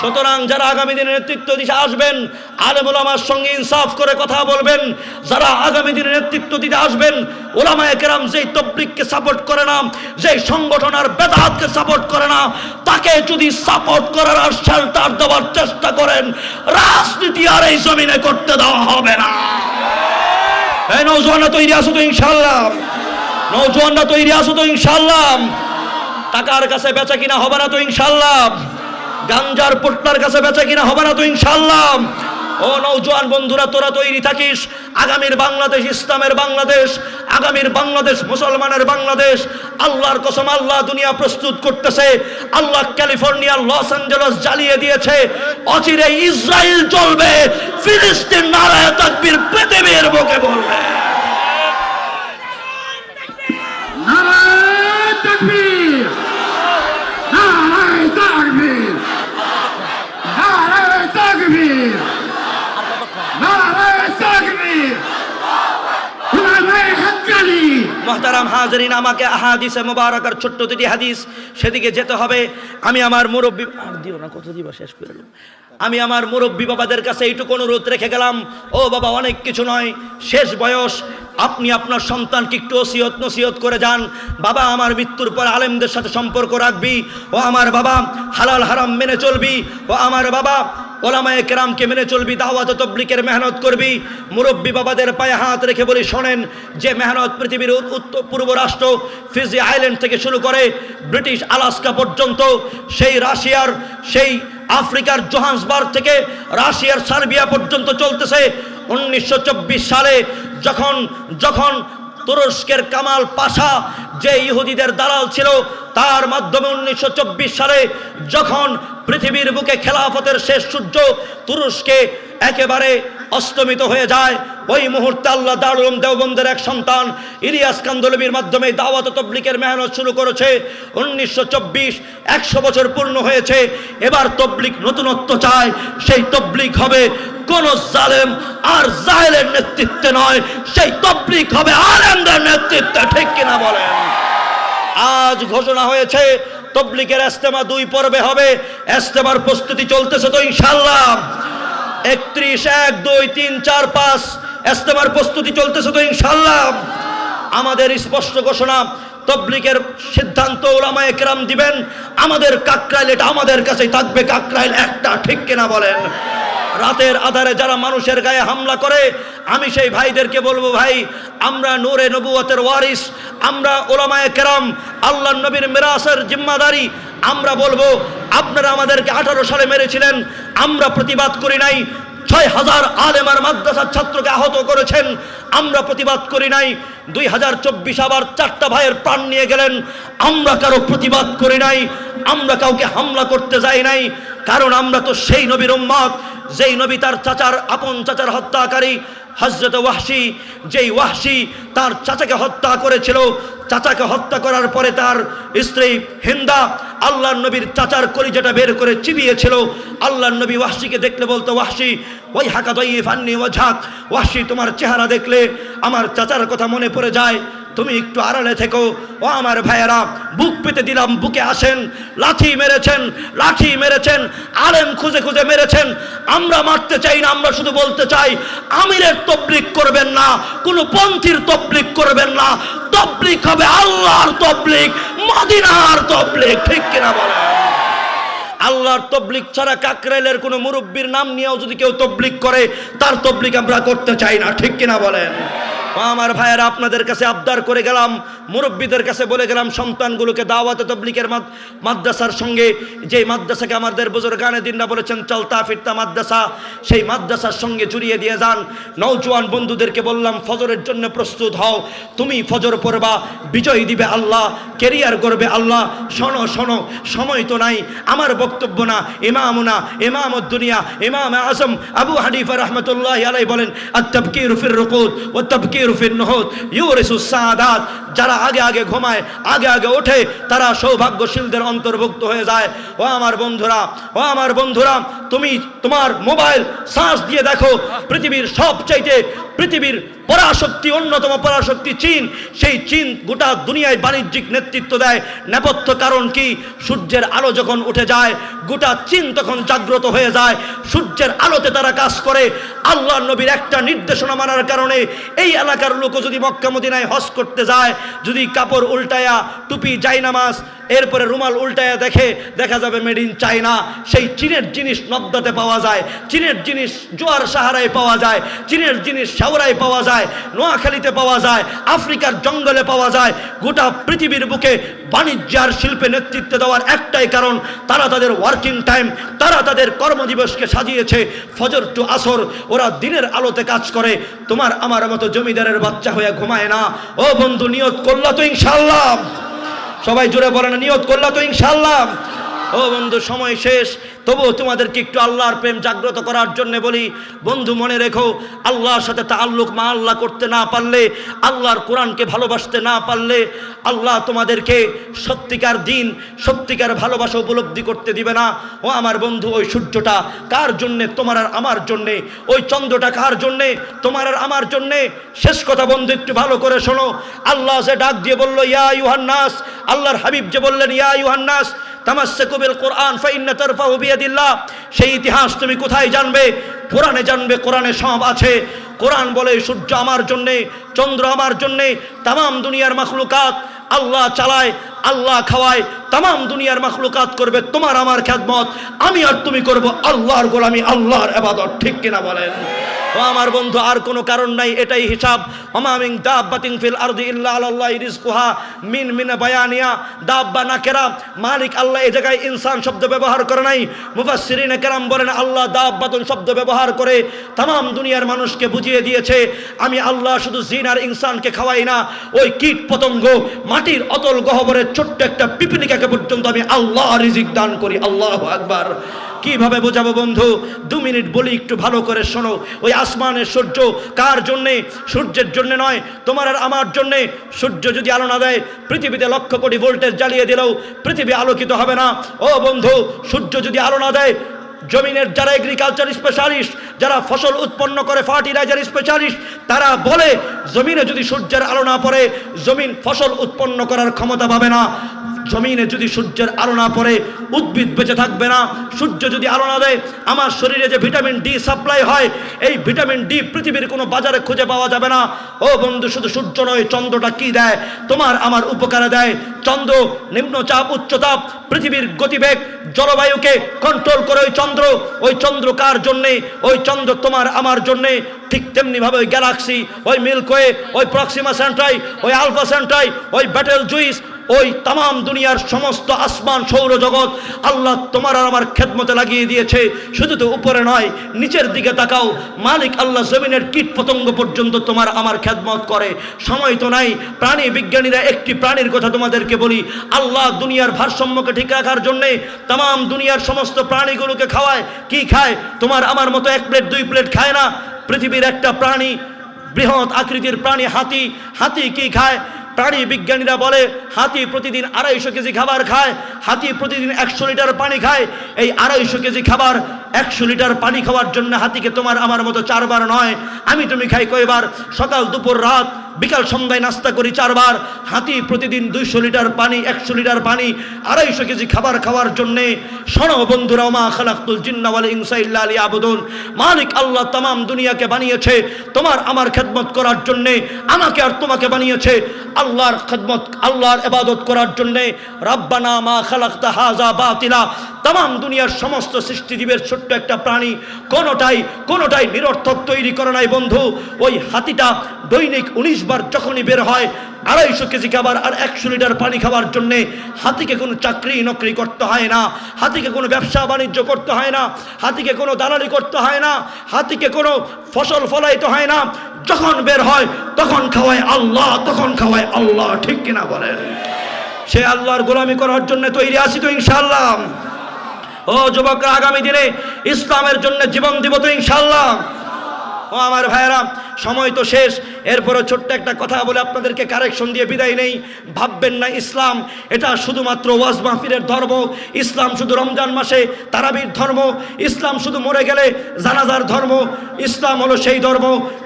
সুতরাং যারা আগামী দিনে নেতৃত্ব দিতে আসবেন, আলেমুল আমার সঙ্গে ইনসাফ করে কথা বলবেন, যারা আগামী দিনে নেতৃত্ব দিতে আসবেন ওলামায়ে কেরাম যেই তবলিককে সাপোর্ট করে না, যেই সংগঠন আর বেদাতকে সাপোর্ট করে না, তাকে যদি সাপোর্ট করার আর শেল্টার দেওয়ার চেষ্টা করেন, রাজনীতি আর এই জমিনে করতে দেওয়া হবে না। এই নৌজওয়ানরা তৈরি আছো তো ইনশাল্লাহ নৌজওয়ানরা তৈরি আছো তো ইনশাল্লাহ টাকার কাছে বেচা কিনা হবে না তো ইনশাল্লাহ গাঞ্জার পোটলার কাছে বেচা কিনা হবে না তো ইনশাল্লাহ ও নৌজওয়ান বন্ধুরা, তোরা তৈরি থাকিস। আগামীর বাংলাদেশ ইসলামের বাংলাদেশ, আগামীর বাংলাদেশ মুসলমানের বাংলাদেশ। আল্লাহর কসম আল্লাহ দুনিয়া প্রস্তুত করতেছে। আল্লাহ ক্যালিফোর্নিয়ার লস অ্যাঞ্জেলস জ্বালিয়ে দিয়েছে। অচিরে ইসরায়েল চলবে ফিলিস্তিন নারায় তাকবীর পৃথিবীর বুকে বলবে। নারায় তাকবীর নারায় তাকবীর নারায় তাকবীর নারায় তাকবীর উলামায়ে হাক্কানি মহতারাম হাজরিন, আমাকে আহাদিসে মোবারকার ছোট্ট দুটি হাদিস সেদিকে যেতে হবে। আমি আমার মুরব্বী আর দিও না কত দিবা, শেষ করে। আমি আমার মুরব্বী বাবাদের কাছে এইটুকু অনুরোধ রেখে গেলাম, ও বাবা, অনেক কিছু নয়, শেষ বয়স, আপনি আপনার সন্তানকে একটু ওসিয়ত নসিয়ত করে যান। বাবা, আমার মৃত্যুর পর আলেমদের সাথে সম্পর্ক রাখবি। ও আমার বাবা, হালাল হারাম মেনে চলবি। ও আমার বাবা ওলামায়ে কেরামকে মেনে চলবি, দাওয়াত তবলিকের মেহনত করবি। মুরব্বী বাবাদের পায়ে হাত রেখে বলি, শোনেন, যে মেহনত পৃথিবীর উত- উত্তর পূর্ব রাষ্ট্র ফিজি আইল্যান্ড থেকে শুরু করে ব্রিটিশ আলাস্কা পর্যন্ত, সেই রাশিয়ার, সেই আফ্রিকার জোহান্সবার্গ থেকে রাশিয়ার সার্বিয়া পর্যন্ত চলতেছে। উনিশশো চব্বিশ সালে যখন যখন তুরস্কের কামাল পাশা যে ইহুদিদের দালাল ছিল, তার মাধ্যমে উনিশশো চব্বিশ সালে যখন পৃথিবীর বুকে খেলাফতের শেষ সূর্য তুরস্কে একেবারে অস্তমিত হয়ে যায়। ওই মুহূর্তে আল্লাহ দারুল দেওবন্দের এক সন্তান ইলিয়াস কান্দলবির মাধ্যমে দাওয়াত তবলিকের মেহনত শুরু করেছে। উনিশশো চব্বিশ, একশো বছর পূর্ণ হয়েছে। এবার তবলিক নতুনত্ব চায়। সেই তবলিক হবে কোন জালেম আর জাহেলের নেতৃত্বে নয়। সেই তবলিক হবে আলেমদের নেতৃত্বে, ঠিক কিনা বলেন? আজ ঘোষণা হয়েছে তবলিকের এস্তেমা দুই পর্বে হবে। এস্তেমার প্রস্তুতি চলতেছে তো ইনশাল্লাহ একত্রিশ, এক, দুই, তিন, চার, পাঁচ। এস্তেমার প্রস্তুতি চলতেছে তো ইনশাল্লাহ আমাদের স্পষ্ট ঘোষণা তবলিকের সিদ্ধান্ত ওলামা একরাম দিবেন। আমাদের কাকরাইল এটা আমাদের কাছেই থাকবে। কাকরাইল একটা ঠিক কিনা বলেন। রাতের আধারে যারা মানুষের গায়ে হামলা করে, আমি সেই ভাইদেরকে বলব, ভাই, আমরা নূরে নবুয়তের ওয়ারিস, আমরা ওলামায়ে কেরাম আল্লাহ নবীর মেরাসের জিম্মাদারি, আমরা বলব, আপনারা আমাদেরকে আঠারো সালে মেরেছিলেন, আমরা প্রতিবাদ করি নাই, ছয় হাজার আলেমার মাদ্রাসার ছাত্রকে আহত করেছেন, আমরা প্রতিবাদ করি নাই, দুই হাজার চব্বিশ আবার চারটা ভাইয়ের প্রাণ নিয়ে গেলেন, আমরা কারও প্রতিবাদ করি নাই, আমরা কাউকে হামলা করতে যাই নাই, কারণ আমরা তো সেই নবীর উম্মত যেই নবী তার চাচার আপন চাচার হত্যাকারী হজরত ওয়াহশি, যেই ওয়াহশি তার চাচাকে হত্যা করেছিল, চাচাকে হত্যা করার পরে তার স্ত্রী হিন্দা আল্লাহ নবীর চাচার কলিজাটা বের করে চিবিয়েছিল। আল্লাহ নবী ওয়াহশিকে দেখলে বলতো, ওয়াহশি ওই হাকা দই ফান্নি ও ঝাঁক ওয়াহশি তোমার চেহারা দেখলে আমার চাচার কথা মনে পড়ে যায়। তুমি একটু আড়ালে থেকো। ও আমার ভাইয়েরা, বুক পেতে দিলাম, বুকে আসেন, লাঠি মেরেছেন লাঠি মেরেছেন, আলেম খুঁজে খুঁজে মেরেছেন। আমরা মারতে চাই না, আমরা শুধু বলতে চাই, আমিরের তবলিক করবেন না, কোনো পন্থীর তবলিক করবেন না। তবলিক হবে আল্লাহর তবলিক, মদিনার তবলিক, ঠিক কিনা বলেন? আল্লাহর তবলিক ছাড়া কাকরাইলের কোনো মুরব্বীর নাম নিয়েও যদি কেউ তবলিক করে, তার তবলিক আমরা করতে চাই না, ঠিক কিনা বলেন? আমার ভাইয়েরা, আপনাদের কাছে আবদার করে গেলাম, মুরব্বীদের কাছে বলে গেলাম, সন্তানগুলোকে দাওয়াতে তবলিকের মাদ্রাসার সঙ্গে যে মাদ্রাসাকে আমাদের বুজুর্গানে দিনরা বলেছেন চলতা ফিরতা মাদ্রাসা, সেই মাদ্রাসার সঙ্গে জুড়িয়ে দিয়ে যান। নৌজওয়ান বন্ধুদেরকে বললাম, ফজরের জন্য প্রস্তুত হও, তুমি ফজর পড়বা, বিজয় দিবে আল্লাহ, কেরিয়ার করবে আল্লাহ, শোনো শোনো, সময় তো নাই, আমার বক্তব্য না ইমামুনা ইমাম দুনিয়া, ইমাম আজম, আবু হানিফা রহমতুল্লাহ আলাই বলেন, আত্তাবকির ফির রকুদ ও তাবকির كثير في النهوض. يورث السعادات. যারা আগে আগে ঘুমায়, আগে আগে ওঠে, তারা সৌভাগ্যশীলদের অন্তর্ভুক্ত হয়ে যায়। ও আমার বন্ধুরা, ও আমার বন্ধুরা, তুমি তোমার মোবাইল সার্চ দিয়ে দেখো, পৃথিবীর সবচাইতে, পৃথিবীর পরাশক্তি, অন্যতম পরাশক্তি চীন। সেই চীন গোটা দুনিয়ায় বাণিজ্যিক নেতৃত্ব দেয়। নেপথ্য কারণ কি? সূর্যের আলো যখন উঠে যায়, গোটা চীন তখন জাগ্রত হয়ে যায়। সূর্যের আলোতে তারা কাজ করে। আল্লাহ নবীর একটা নির্দেশনা মানার কারণে এই এলাকার লোকও যদি মক্কা মদিনায় হজ করতে যায় যদি কাপড় উল্টায়া টুপি জাইনামাজ এরপরে রুমাল উল্টায়া দেখে দেখা যাবে মেড ইন চায়না সেই চীনের জিনিস নদ্দাতে পাওয়া যায়, চীনের জিনিস জোয়ার সাহারায় পাওয়া যায়, চীনের জিনিস সাউরায় পাওয়া যায়, নোয়াখালীতে পাওয়া যায়, আফ্রিকার জঙ্গলে পাওয়া যায়। গোটা পৃথিবীর বুকে বাণিজ্য আর শিল্পে নেতৃত্ব দেওয়ার একটাই কারণ, তারা তাদের ওয়ার্কিং টাইম তারা তাদের কর্মদিবসকে সাজিয়েছে ফজর টু আসর। ওরা দিনের আলোতে কাজ করে, তোমার আমার মতো জমিদারের বাচ্চা হয়ে ঘুমায় না। ও বন্ধু, নিয়ত করলা তো ইনশাল্লাহ সবাই জোরে বলেন নিয়ত করলা তো ইনশাল্লাহ ও বন্ধু সময় শেষ। তবুও তোমাদেরকে একটু আল্লাহর প্রেম জাগ্রত করার জন্য বলি, বন্ধু মনে রেখো, আল্লাহর সাথে তাল্লুক মা আল্লাহ করতে না পারলে, আল্লাহর কোরআনকে ভালোবাসতে না পারলে, আল্লাহ তোমাদেরকে সত্যিকার দিন, সত্যিকার ভালোবাসা উপলব্ধি করতে দিবে না। ও আমার বন্ধু, ওই সূর্যটা কার জন্যে, তোমার আর আমার জন্যে, ওই চন্দ্রটা কার জন্যে, তোমার আর আমার জন্যে? শেষ কথা বন্ধু, একটু ভালো করে শোনো। আল্লাহ সে ডাক দিয়ে বলল, ইয়া ইউহান্নাস আল্লাহর হাবিব যে বললেন, ইয়া ইউহান্নাস তামাসসাকু বিল কোরআন ফাইন্না তারফাহু বিয়াদিল্লাহ। সেই ইতিহাস তুমি কোথায় জানবে? কোরআনে জানবে, কোরআনে সব আছে। কোরআন বলে সূর্য আমার জন্যে, চন্দ্র আমার জন্যে তাম দুনিয়ার মাখলুকাত আল্লাহ চালায়, আল্লাহ খাওয়ায় তাম দুনিয়ার মাখলুকাত করবে তোমার আমার খ্যাতমত। আমি আর তুমি করব আল্লাহর গোলামি, আল্লাহর আবাদত, ঠিক কিনা বলেন? ও আমার বন্ধু, আর কোনো কারণ নাই, এটাই হিসাব। অমামিং দাব্বাতিং ফিল আরদি ইল্লা আলাল্লাহি রিজকুহা মিন মিন বায়ানিয়া। দাব্বা নাকেরা মালিক আল্লাহ এই জায়গায় ইনসান শব্দ ব্যবহার করে নাই। মুফাসসিরিনে কেরাম বলেন, আল্লাহ দাব্বাতুন শব্দ ব্যবহার করে তাম দুনিয়ার মানুষকে বুঝিয়ে দিয়েছে, আমি আল্লাহ শুধু জিন আর ইনসানকে খাওয়াই না, ওই কীট পতঙ্গ, মাটির অতল গহবরের ছোট্ট একটা পিপিলিকাকে পর্যন্ত আমি আল্লাহ রিজিক দান করি। আল্লাহ আকবার। কীভাবে বোঝাবো বন্ধু? দু মিনিট বলি, একটু ভালো করে শোনো। ওই আসমানের সূর্য কার জন্যে? সূর্যের জন্য নয়, তোমার আর আমার জন্যে। সূর্য যদি আলো না দেয়, পৃথিবীতে লক্ষ কোটি ভোল্টেজ জ্বালিয়ে দিলেও পৃথিবী আলোকিত হবে না। ও বন্ধু, সূর্য যদি আলো না দেয়, জমিনের যারা এগ্রিকালচার স্পেশালিস্ট যারা ফসল উৎপন্ন করে ফার্টিলাইজার স্পেশালিস্ট তারা বলে, জমিনে যদি সূর্যের আলো না পড়ে, জমিন ফসল উৎপন্ন করার ক্ষমতা পাবে না। জমিনে যদি সূর্যের আলো না পড়ে, উদ্ভিদ বেঁচে থাকবে না। সূর্য যদি আলো না দেয়, আমার শরীরে যে ভিটামিন ডি সাপ্লাই হয়, এই ভিটামিন ডি পৃথিবীর কোনো বাজারে খুঁজে পাওয়া যাবে না। ও বন্ধু, শুধু সূর্য নয়, চন্দ্রটা কি দেয়? তোমার আমার উপকারে দেয়। চন্দ্র, নিম্নচাপ, উচ্চতাপ, পৃথিবীর গতিবেগ, জলবায়ুকে কন্ট্রোল করে ওই চন্দ্র। ওই চন্দ্র কার জন্যে? ওই চন্দ্র তোমার আমার জন্যে। ঠিক তেমনিভাবে ওই গ্যালাক্সি ওই মিল্কওয়ে ওই প্রক্সিমা সেন্ট্রাই ওই আলফা সেন্ট্রাই ওই ব্যাটেল জুইস ওই তাম দুনিয়ার সমস্ত আসমান সৌরজগৎ আল্লাহ তোমার আর আমার খেদমতে লাগিয়ে দিয়েছে। শুধু তো উপরে নয়, নিচের দিকে তাকাও। মালিক আল্লাহ জমিনের কীট পতঙ্গ পর্যন্ত তোমার আমার খেদমত করে। সময় তো নাই। প্রাণী বিজ্ঞানীরা একটি প্রাণীর কথা তোমাদেরকে বলি। আল্লাহ দুনিয়ার ভারসাম্যকে ঠিক রাখার জন্যে তাম দুনিয়ার সমস্ত প্রাণীগুলোকে খাওয়ায়। কি খায়? তোমার আমার মতো এক প্লেট, দুই প্লেট খায় না। পৃথিবীর একটা প্রাণী, বৃহৎ আকৃতির প্রাণী হাতি। হাতি কি খায়? প্রাণী বিজ্ঞানীরা বলে, হাতি প্রতিদিন আড়াইশো কেজি খাবার খায়, হাতি প্রতিদিন একশো লিটার পানি খায়। এই আড়াইশো কেজি খাবার একশো লিটার পানি খাওয়ার জন্য হাতিকে তোমার আমার মতো চারবার নয়, আমি তুমি খাই কয়বার? সকাল, দুপুর, রাত বিকাল সন্ধ্যায় নাস্তা করি চারবার। হাতি প্রতিদিন দুইশো লিটার পানি, একশো লিটার পানি, আড়াইশো কেজি খাবার খাওয়ার জন্যে শোনো বন্ধুরা, মা খালাকুল জিন্নাওয়াল ইনসা ইল্লা আলী আবুদুন মালিক আল্লাহ তামাম দুনিয়াকে বানিয়েছে, তোমার আমার খেদমত করার জন্যে, আমাকে আর তোমাকে বানিয়েছে, আল্লাহর খেদমত, আল্লাহর এবাদত করার জন্যে। রাব্বানা মা খালাক্তা হাজা বাতিলা। তাম দুনিয়ার সমস্ত সৃষ্টিজীবের ছোট্ট একটা প্রাণী, কোনোটাই কোনোটাই নিরর্থক তৈরি করে নাই বন্ধু। ওই হাতিটা দৈনিক উনিশ বার যখনই বের হয়, আড়াইশো কেজি খাবার আর একশো লিটার পানি খাওয়ার জন্যে হাতিকে কোনো চাকরি নকরি করতে হয় না, হাতিকে কোনো ব্যবসা বাণিজ্য করতে হয় না, হাতিকে কোনো দালালি করতে হয় না, হাতিকে কোনো ফসল ফলাইতে হয় না। যখন বের হয়, তখন খাওয়ায় আল্লাহ, তখন খাওয়ায় আল্লাহ, ঠিক কিনা বলেন? সে আল্লাহর গোলামি করার জন্য তৈরি আছি তো ইনশাল্লাহ ও যুবকরা, আগামী দিনে ইসলামের জন্য জীবন দিব তো ইনশাল্লাহ ও আমার ভাইয়েরা সময় তো শেষ এরপরে ছোট্ট একটা কথা বলে আপনাদেরকে কারেকশন দিয়ে বিদায় নেই ভাববেন না ইসলাম এটা শুধুমাত্র ওয়াজ মাহফিলের ধর্ম ইসলাম শুধু রমজান মাসে তারাবির ধর্ম ইসলাম শুধু মরে গেলে জানাজার ধর্ম ইসলাম হলো সেই ধর্ম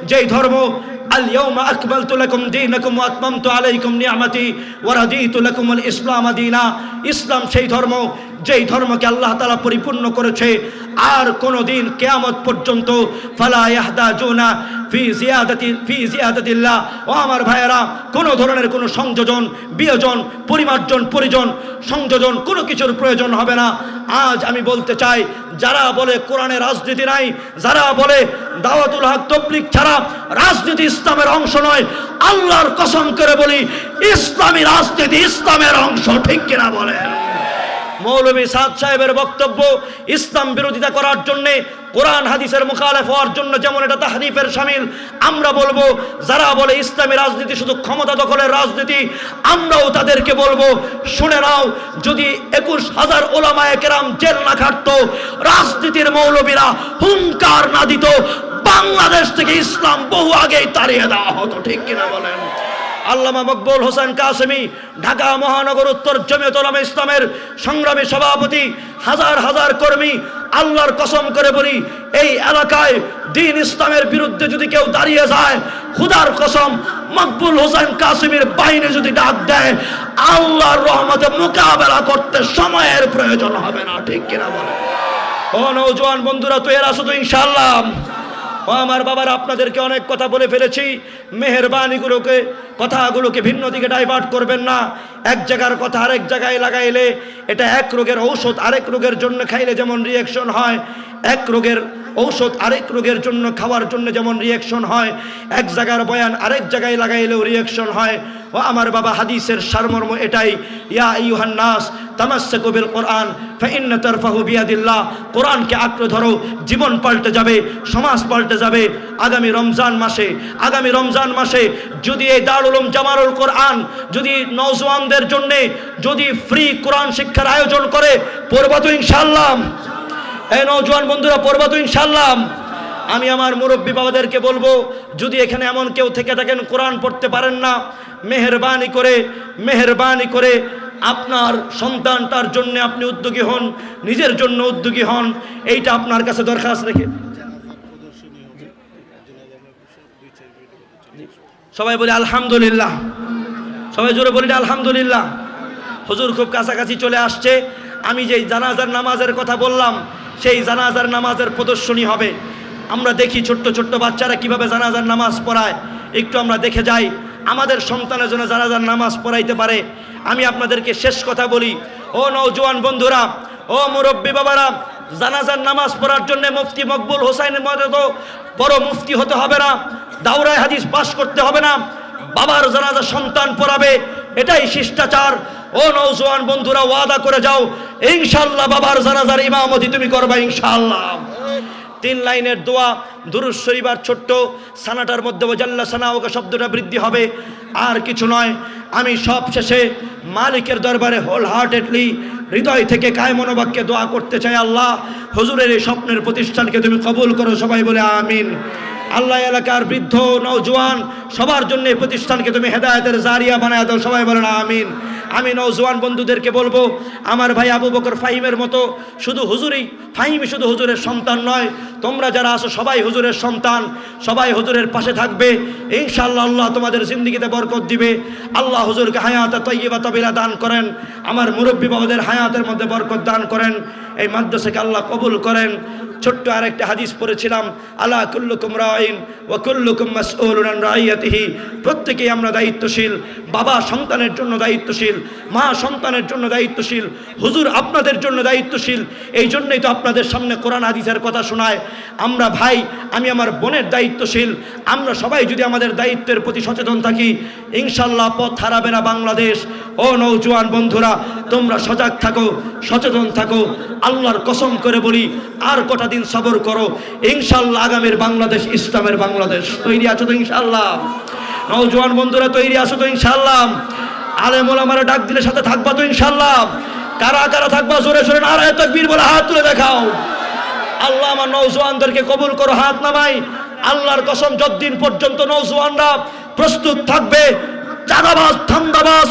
যেই ধর্ম اليوم أكملت لكم دينكم وأتممت عليكم نعمتي ورضيت لكم الإسلام دينا ইসলাম সেই ধর্ম যেই ধর্মকে আল্লাহ তালা পরিপূর্ণ করেছে, আর কোনো দিন কেয়ামত পর্যন্ত ফালা ইয়াহদাজুনা ফি জিয়াদাতি, ফি জিয়াদাতিল্লাহ। ও আমার ভাইয়েরা, কোনো ধরনের কোনো সংযোজন, বিয়োজন, পরিমার্জন, পরিজন, সংযোজন কোনো কিছুর প্রয়োজন হবে না। আজ আমি বলতে চাই, যারা বলে কোরআনে রাজনীতি নাই, যারা বলে দাওয়াতুল হক তবলিক ছাড়া রাজনীতি ইসলামের অংশ নয়, আল্লাহর কসম করে বলি, ইসলামী রাজনীতি ইসলামের অংশ ঠিক কিনা বলেন। মৌলভী সাদ সাহেবের বক্তব্য ইসলাম বিরোধিতা করার জন্য, কোরআন হাদিসের মুখালেফ হওয়ার জন্য যেমন এটা তাহরিফের সামিল, আমরা বলব, যারা বলে ইসলামী রাজনীতি শুধু ক্ষমতা দখলের রাজনীতি, আমরাও তাদেরকে বলব, শুনে নাও, যদি একুশ হাজার ওলামায় কেরাম জেল না খাটতো, রাজনীতির মৌলবীরা হুঙ্কার না দিত, বাংলাদেশ থেকে ইসলাম বহু আগেই তাড়িয়ে দেওয়া হতো, ঠিক কিনা বলেন? আল্লামা মকবুল হোসেন কাসেমি, ঢাকা মহানগর উত্তর জমিয়ত উলামা ইসলামের সংগ্রামী সভাপতি, হাজার হাজার কর্মী, আল্লাহর কসম করে বলি, এই এলাকায় দিন ইসলামের বিরুদ্ধে যদি কেউ দাঁড়িয়ে যায়, খুদার কসম, মকবুল হোসেন কাসেমির বাহিনী যদি ডাক দেয়, আল্লাহর রহমতে মোকাবেলা করতে সময়ের প্রয়োজন হবে না, ঠিক কিনা বলে ও নৌজওয়ান বন্ধুরা, তো এরা তো ইনশাল্লাহ আমার বাবার, আপনাদেরকে অনেক কথা বলে ফেলেছি। মেহরবানিগুলোকে, কথাগুলোকে ভিন্ন দিকে ডাইভার্ট করবেন না। এক জায়গার কথা আরেক জায়গায় লাগাইলে এটা এক রোগের ঔষধ আরেক রোগের জন্য খাইলে যেমন রিয়াকশন হয়, এক রোগের ঔষধ আরেক রোগের জন্য খাওয়ার জন্য যেমন রিয়াকশন হয়, এক জায়গার বয়ান আরেক জায়গায় লাগাইলেও রিয়াকশন হয়। ও আমার বাবা হাদিসের সারমর্ম এটাই, ইয়া ইউহান নাস, তামাসসাকু বিল কোরআন, ফাইন্না কোরআনকে আঁকড়ে ধরো, জীবন পাল্টে যাবে, সমাজ পাল্টে যাবে। আগামী রমজান মাসে, আগামী রমজান মাসে যদি এই দারুল উলুম জামারুল কোরআন, যদি নওজওয়ানদের জন্যে, যদি ফ্রি কোরআন শিক্ষার আয়োজন করে, পড়বা তো নওজোয়ান বন্ধুরা, পড়বা তো আমি আমার মুরব্বী বাবাদেরকে বলব, যদি এখানে এমন কেউ থেকে থাকেন, কোরআন পড়তে পারেন না, মেহরবানি করে মেহরবানি করে আপনার সন্তানটার জন্য আপনি উদ্যোগী হন, নিজের জন্য উদ্যোগী হন, এইটা আপনার কাছে দরখাস্ত রেখে সবাই বলি আলহামদুলিল্লাহ। সবাই জোরে বলি আলহামদুলিল্লাহ। হুজুর খুব কাছাকাছি চলে আসছে। আমি যেই জানাজার নামাজের কথা বললাম সেই জানাজার নামাজের প্রদর্শনী হবে। আমরা দেখি ছোট্ট ছোট্ট বাচ্চারা কীভাবে জানাজার নামাজ পড়ায়। একটু আমরা দেখে যাই। আমাদের সন্তানের জন্য জানাজার নামাজ পড়াইতে পারে। আমি আপনাদেরকে শেষ কথা বলি। ও নৌজওয়ান বন্ধুরা, ও মুরব্বী বাবারা, জানাজার নামাজ পড়ার জন্য মুফতি মকবুল হোসাইনের মতো বড় মুফতি হতে হবে না। দাউরায় হাদিস পাশ করতে হবে না। বাবার জানাজা সন্তান পড়াবে। এটাই শিষ্টাচার। ও নৌজওয়ান বন্ধুরা, ওয়াদা করে যাও। ইনশাল্লাহ বাবার জানাজার ইমামতি তুমি করবা ইনশাল্লাহ তিন লাইনের দোয়া দুরুজ শরীবার ছোট্ট সানাটার মধ্যে ওজাল্লা সানা, ওকে শব্দটা বৃদ্ধি হবে। আর কিছু নয়, আমি সব শেষে মালিকের দরবারে হোল হার্টেডলি হৃদয় থেকে কায় মনোবাক্যে দোয়া করতে চাই আল্লাহ। হজুরের এই স্বপ্নের প্রতিষ্ঠানকে তুমি কবুল করো সবাই বলে আমিন। আল্লাহ এলাকার বৃদ্ধ নৌজওয়ান সবার জন্য প্রতিষ্ঠানকে তুমি হেদায়তের জারিয়া বানায় দাও। সবাই বলেন, আমিন। আমি নৌজওয়ান বন্ধুদেরকে বলব, আমার ভাই আবু বকর ফাহিমের মতো শুধু হুজুরই ফাহিমই শুধু হুজুরের সন্তান নয়, তোমরা যারা আছো সবাই হুজুরের সন্তান, সবাই হুজুরের পাশে থাকবে। ইনশাআল্লাহ আল্লাহ তোমাদের জিন্দগিতে বরকত দিবে। আল্লাহ হুজুরকে হায়াত তৈবা তবিলা দান করেন। আমার মুরব্বী বাবাদের হায়াতের মধ্যে বরকত দান করেন। এই মাদ্রাসাকে আল্লাহ কবুল করেন। ছোট্ট আরেকটা হাদিস পড়েছিলাম আল্লাহ কুল্লুকুম রাইন ও কুল্লুকুম মাসউলুন রাইয়াতিহি। প্রত্যেকেই আমরা দায়িত্বশীল, বাবা সন্তানের জন্য দায়িত্বশীল মা সন্তানের জন্য দায়িত্বশীল, হুজুর আপনাদের জন্য দায়িত্বশীল, এই জন্যই তো আপনাদের সামনে কোরআন হাদিসের কথা শোনায়। আমরা ভাই, আমি আমার বোনের দায়িত্বশীল, আমরা সবাই যদি আমাদের দায়িত্বের প্রতি সচেতন থাকি, ইনশাল্লাহ পথ হারাবে না বাংলাদেশ। ও নৌজওয়ান বন্ধুরা, তোমরা সজাগ থাকো, সচেতন থাকো, আল্লাহর কসম করে বলি, আর কটা দিন সবর করো। ইনশাল্লাহ আগামীর বাংলাদেশ ইসলামের বাংলাদেশ। তৈরি আছো তো ইনশাল্লাহ? নৌজওয়ান বন্ধুরা, তৈরি আছো তো ইনশাল্লাহ? আলেম ওলামারা ডাক দিলে সাথে থাকবা তো ইনশাল্লাহ কারা কারা থাকবা জোরে জোরে নারায় তকবীর বলে হাত তুলে দেখাও। আল্লাহ আমার নৌজওয়ানদেরকে কবুল করো, হাত নামাই। আল্লাহর কসম, যতদিন পর্যন্ত নৌজওয়ানরা প্রস্তুত থাকবে, চাঁদাবাজ, ধান্দাবাজ,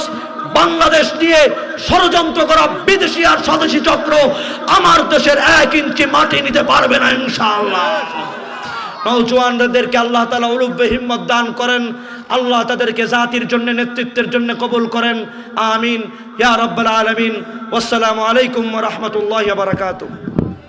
বাংলাদেশ নিয়ে ষড়যন্ত্র করা বিদেশি আর স্বদেশি চক্র আমার দেশের এক ইঞ্চি মাটি নিতে পারবে না ইনশাআল্লাহ। নৌজওয়ানদেরকে আল্লাহ তালা উলুব্বে হিম্মত দান করেন। আল্লাহ তাদেরকে জাতির জন্য, নেতৃত্বের জন্য কবুল করেন। আমিন। ইয়া রব্বাল আলমিন। আসসালামু আলাইকুম রহমতুল্লাহ বারকাতুহ।